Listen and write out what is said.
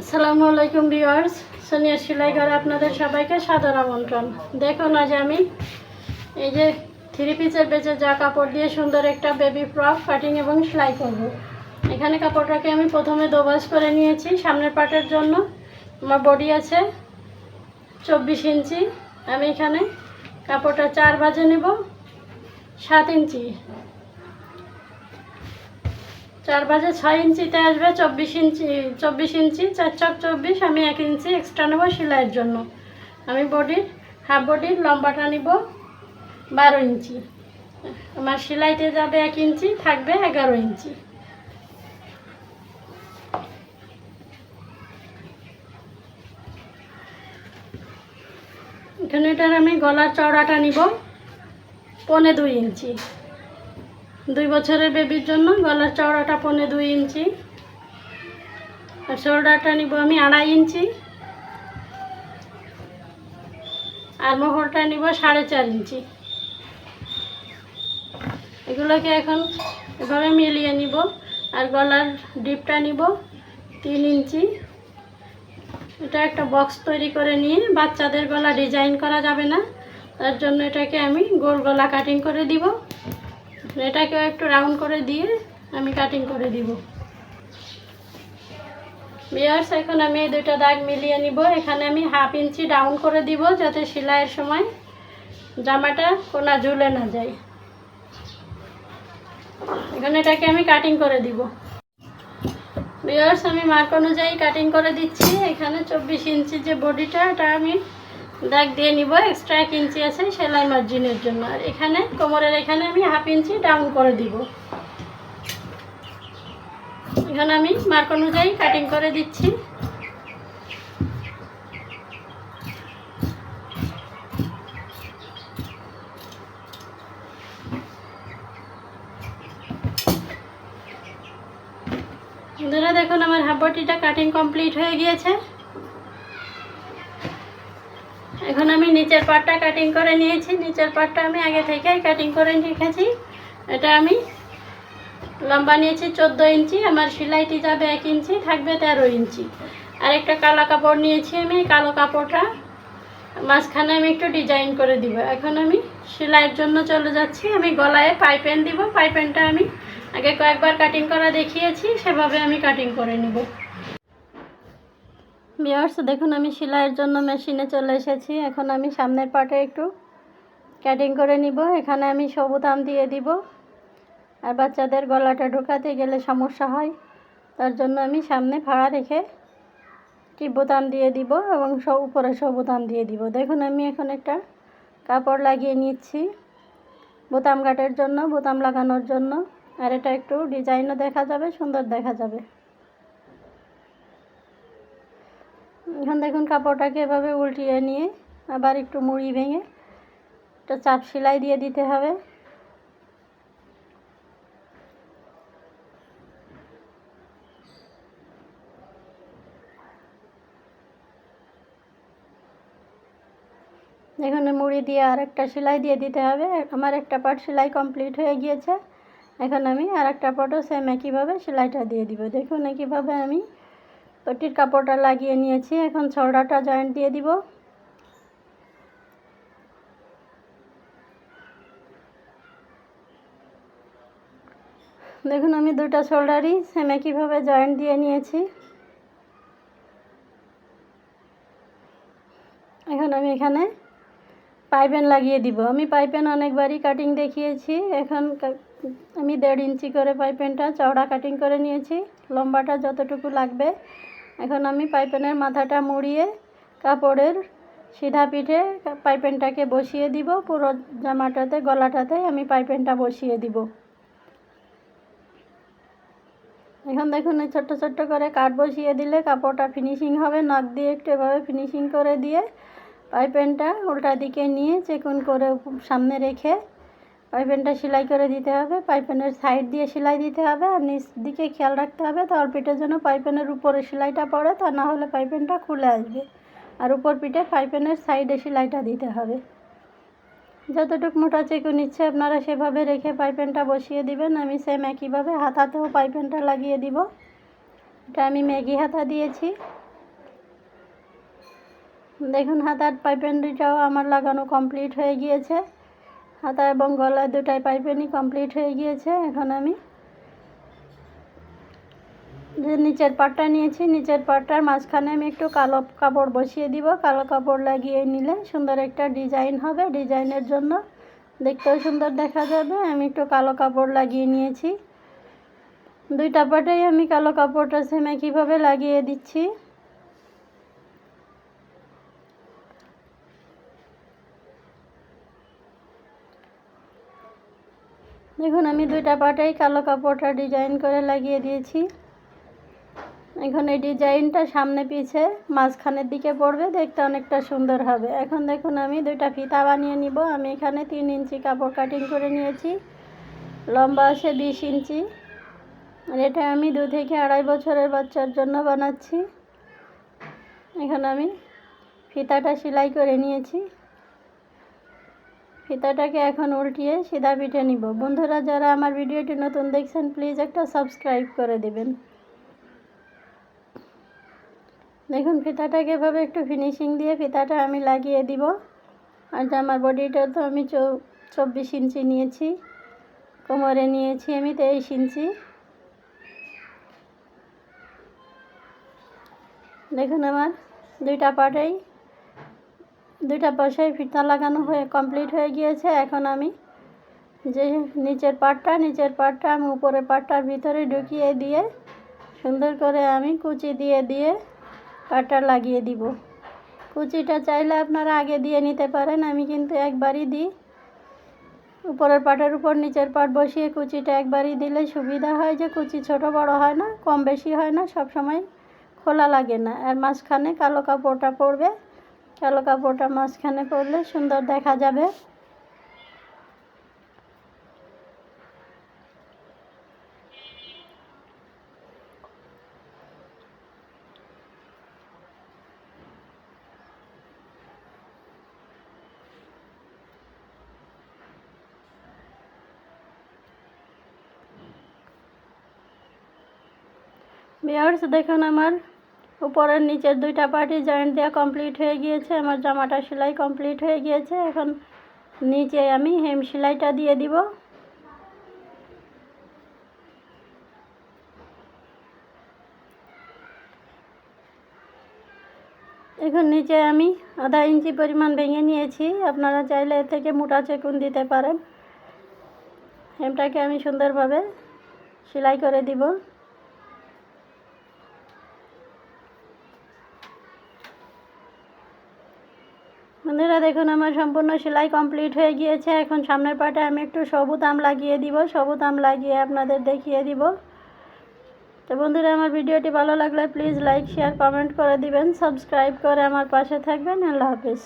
আসসালামু আলাইকুম ভিউয়ার্স। সোনিয়া সেলাই ঘরে আপনাদের সবাইকে সাদর আমন্ত্রণ। দেখুন আজ আমি এই যে থ্রি পিসের বেচে যা কাপড় দিয়ে সুন্দর একটা বেবি ফ্রক কাটিং এবং সেলাই করব। এখানে কাপড়টাকে আমি প্রথমে দোবাজ করে নিয়েছি সামনের পাটের জন্য। আমার বডি আছে চব্বিশ ইঞ্চি। আমি এখানে কাপড়টা চার বাজে নেব, সাত ইঞ্চি। চার বাজে ছয় ইঞ্চিতে আসবে, চব্বিশ ইঞ্চি চব্বিশ ইঞ্চি, চার চক চব্বিশ, আমি এক ইঞ্চি এক্সট্রা নেব সেলাইয়ের জন্য। আমি বডির হাফ বডির লম্বাটা নিব বারো ইঞ্চি। আমার সেলাইতে যাবে এক ইঞ্চি, থাকবে এগারো ইঞ্চি। এখানে এটার আমি গলার চওড়াটা নিব পনে দুই ইঞ্চি। দুই বছরের বেবির জন্য। গলার চওড়াটা পনে দুই ইঞ্চি। আর শোল্ডারটা নিব আমি আড়াই ইঞ্চি। আর মোহরটা নিব সাড়ে চার ইঞ্চি। এগুলোকে এখন এভাবে মিলিয়ে নিব। আর গলার ডিপটা নিব তিন ইঞ্চি। এটা একটা বক্স তৈরি করে নিয়ে বাচ্চাদের গলা ডিজাইন করা যাবে না। তার জন্য এটাকে আমি গোল গলা কাটিং করে দিব। এটাকেও একটু রাউন্ড করে দিয়ে আমি কাটিং করে দিব। বিয়ার্স এখন আমি এই দুইটা দাগ মিলিয়ে নিব। এখানে আমি হাফ ইঞ্চি ডাউন করে দিব যাতে সেলাইয়ের সময় জামাটা কোনা ঝুলে না যায়। এখানে এটাকে আমি কাটিং করে দিব। বিয়ার্স আমি মার্ক অনুযায়ী কাটিং করে দিচ্ছি। এখানে চব্বিশ ইঞ্চি যে বডিটা এটা আমি দাগ দিয়ে নিব এক্সট্রা এক ইঞ্চি আছে সেলাই মার্জিনের জন্য। আর এখানে, কোমরের এখানে আমি হাফ ইঞ্চি ডাউন করে দিব। এখানে আমি মার্ক অনুযায়ী কাটিং করে দিচ্ছি। দেখুন আমার হাফ বটিটা কাটিং কমপ্লিট হয়ে গিয়েছে। এখন আমি নিচের পাটটা কাটিং করে নিয়েছি। নিচের পাটটা আমি আগে থেকেই কাটিং করে রেখেছি। এটা আমি লম্বা নিয়েছি চোদ্দ ইঞ্চি, আমার সেলাইটি যাবে এক ইঞ্চি, থাকবে তেরো ইঞ্চি। আর একটা কালো কাপড় নিয়েছি আমি কালো কাপড়টা। মাঝখানে আমি একটু ডিজাইন করে দিব। এখন আমি সেলাইয়ের জন্য চলে যাচ্ছি। আমি গলায় পাইপেন দিব। পাইপেনটা আমি আগে কয়েকবার কাটিং করা দেখিয়েছি, সেভাবে আমি কাটিং করে নিব। বিয়ার্স দেখুন, আমি সেলাইয়ের জন্য মেশিনে চলে এসেছি। এখন আমি সামনের পাটে একটু কাটিং করে নিব। এখানে আমি সবুতাম দিয়ে দিব। আর বাচ্চাদের গলাটা ঢোকাতে গেলে সমস্যা হয়। তার জন্য আমি সামনে ফাড়া রেখে টিপ বোতাম দিয়ে দিব এবং সব উপরে সব বোতাম দিয়ে দিব। দেখুন, আমি এখন একটা কাপড় লাগিয়ে নিচ্ছি বোতাম কাটের জন্য বোতাম লাগানোর জন্য। আর এটা একটু ডিজাইনও দেখা যাবে, সুন্দর দেখা যাবে। এখন দেখুন কাপড়টাকে এভাবে উল্টিয়ে নিয়ে আবার একটু মুড়ি ভেঙে একটা চাপ সেলাই দিয়ে দিতে হবে। এখানে মুড়ি দিয়ে আর একটা সেলাই দিয়ে দিতে হবে। আমার একটা পাট সেলাই কমপ্লিট হয়ে গিয়েছে। এখন আমি আর একটা পাটও সেম একইভাবে সেলাইটা দিয়ে দিব। দেখুন, একইভাবে আমি পটির কাপড়টা লাগিয়ে নিয়েছি। এখন ছড়াটা জয়েন্ট দিয়ে দিব। দেখুন, আমি দুটা শোল্ডারই সেম একইভাবে জয়েন্ট দিয়ে নিয়েছি। এখন আমি এখানে পাইপেন লাগিয়ে দিব। আমি পাইপেন অনেকবারই কাটিং দেখিয়েছি। এখন আমি দেড় ইঞ্চি করে পাইপেনটা চওড়া কাটিং করে নিয়েছি। লম্বাটা যতটুকু লাগবে এখন আমি পাইপেনের মাথাটা মুড়িয়ে কাপড়ের সিধা পিঠে পাইপেনটাকে বসিয়ে দিব। পুরো জামাটাতে, গলাটাতে আমি পাইপেনটা বসিয়ে দিব। এখন দেখুন, এই ছোট্ট ছোট্ট করে কাঠ বসিয়ে দিলে কাপড়টা ফিনিশিং হবে। নখ দিয়ে একটু এভাবে ফিনিশিং করে দিয়ে পাইপেনটা উল্টা দিকে নিয়ে চেকুন করে সামনে রেখে পাইপেনটা সেলাই করে দিতে হবে, পাইপেনের সাইড দিয়ে সেলাই দিতে হবে আর নিচ দিকে খেয়াল রাখতে হবে তার পিঠের জন্য পাইপেনের উপরে সেলাইটা পড়ে তা না হলে পাইপেনটা খুলে আসবে। আর উপর পিঠে পাইপেনের সাইডে সেলাইটা দিতে হবে। যতটুক মোটা চেকু নিচ্ছে আপনারা সেভাবে রেখে পাইপেনটা বসিয়ে দিবেন। আমি সেম একইভাবে হাতাতেও পাইপেনটা লাগিয়ে দিব। এটা আমি ম্যাগি হাতা দিয়েছি। দেখুন হাতার পাইপেনটাও আমার লাগানো কমপ্লিট হয়ে গিয়েছে। হাতা এবং গলায় দুটাই পাইপেনই কমপ্লিট হয়ে গিয়েছে, এখন আমি যে নিচের পাটটা নিয়েছি, নিচের পাটটার মাঝখানে আমি একটু কালো কাপড় বসিয়ে দিব। কালো কাপড় লাগিয়ে নিলে সুন্দর একটা ডিজাইন হবে। ডিজাইনের জন্য দেখতেও সুন্দর দেখা যাবে। আমি একটু কালো কাপড় লাগিয়ে নিয়েছি। দুইটা পাটেই আমি কালো কাপড়টা সেমে কীভাবে লাগিয়ে দিচ্ছি? দেখুন, আমি দুইটা পাটাই কালো কাপড়টা ডিজাইন করে লাগিয়ে দিয়েছি। এখন এই ডিজাইনটা সামনে পিছে মাঝখানের দিকে পড়বে, দেখতে অনেকটা সুন্দর হবে। এখন দেখুন, আমি দুইটা ফিতা বানিয়ে নিব। আমি এখানে তিন ইঞ্চি কাপড় কাটিং করে নিয়েছি। লম্বা আছে বিশ ইঞ্চি। আর এটা আমি দু থেকে আড়াই বছরের বাচ্চার জন্য বানাচ্ছি। এখন আমি ফিতাটা সেলাই করে নিয়েছি। ফিতাটাকে এখন উল্টিয়ে সিধা পিঠে নিব। বন্ধুরা, যারা আমার ভিডিওটি নতুন দেখছেন প্লিজ একটা সাবস্ক্রাইব করে দেবেন। দেখুন ফিতাটাকে এভাবে একটু ফিনিশিং দিয়ে ফিতাটা আমি লাগিয়ে দিব। আর আমার বডিটা তো আমি চব্বিশ ইঞ্চি নিয়েছি, কোমরে নিয়েছি আমি তেইশ ইঞ্চি। দেখুন আমার দুইটা পাটেই দুইটা পাশেই ফিতা লাগানো হয়ে কমপ্লিট হয়ে গিয়েছে। এখন আমি যে নিচের পাটটা নিচের পাটটা আমি উপরের পাটটার ভিতরে ঢুকিয়ে দিয়ে সুন্দর করে আমি কুচি দিয়ে দিয়ে পাটটা লাগিয়ে দিব। কুচিটা চাইলে আপনারা আগে দিয়ে নিতে পারেন, আমি কিন্তু একবারই দিই। উপরের পাটের উপর নিচের পাট বসিয়ে কুচিটা একবারই দিলে সুবিধা হয় যে কুচি ছোট বড় হয় না, কম বেশি হয় না সব সময় খোলা লাগে না। আর মাঝখানে কালো কাপড়টা পরবে কালো কাপড়টা মাঝখানে পরলে সুন্দর দেখা যাবে। বিয়ার্স দেখুন আমার উপরের নিচের দুইটা পার্টি জয়েন্ট দেওয়া কমপ্লিট হয়ে গিয়েছে, আমার জামাটা সেলাই কমপ্লিট হয়ে গিয়েছে। এখন নিচে আমি হেম সেলাইটা দিয়ে দিব। এখন নিচে আমি আধা ইঞ্চি পরিমাণ ভেঙে নিয়েছি। আপনারা চাইলে এর থেকে মোটা চেকুন দিতে পারেন। হেমটাকে আমি সুন্দরভাবে সেলাই করে দিব। বন্ধুরা, দেখুন, আমার সম্পূর্ণ সেলাই কমপ্লিট হয়ে গিয়েছে। এখন সামনের পাটে আমি একটু সবুজ আম লাগিয়ে দিব। সবুজ আম লাগিয়ে আপনাদের দেখিয়ে দিব। তো বন্ধুরা, আমার ভিডিওটি ভালো লাগলে প্লিজ লাইক শেয়ার কমেন্ট করে দিবেন। সাবস্ক্রাইব করে আমার পাশে থাকবেন। আল্লাহ হাফিজ।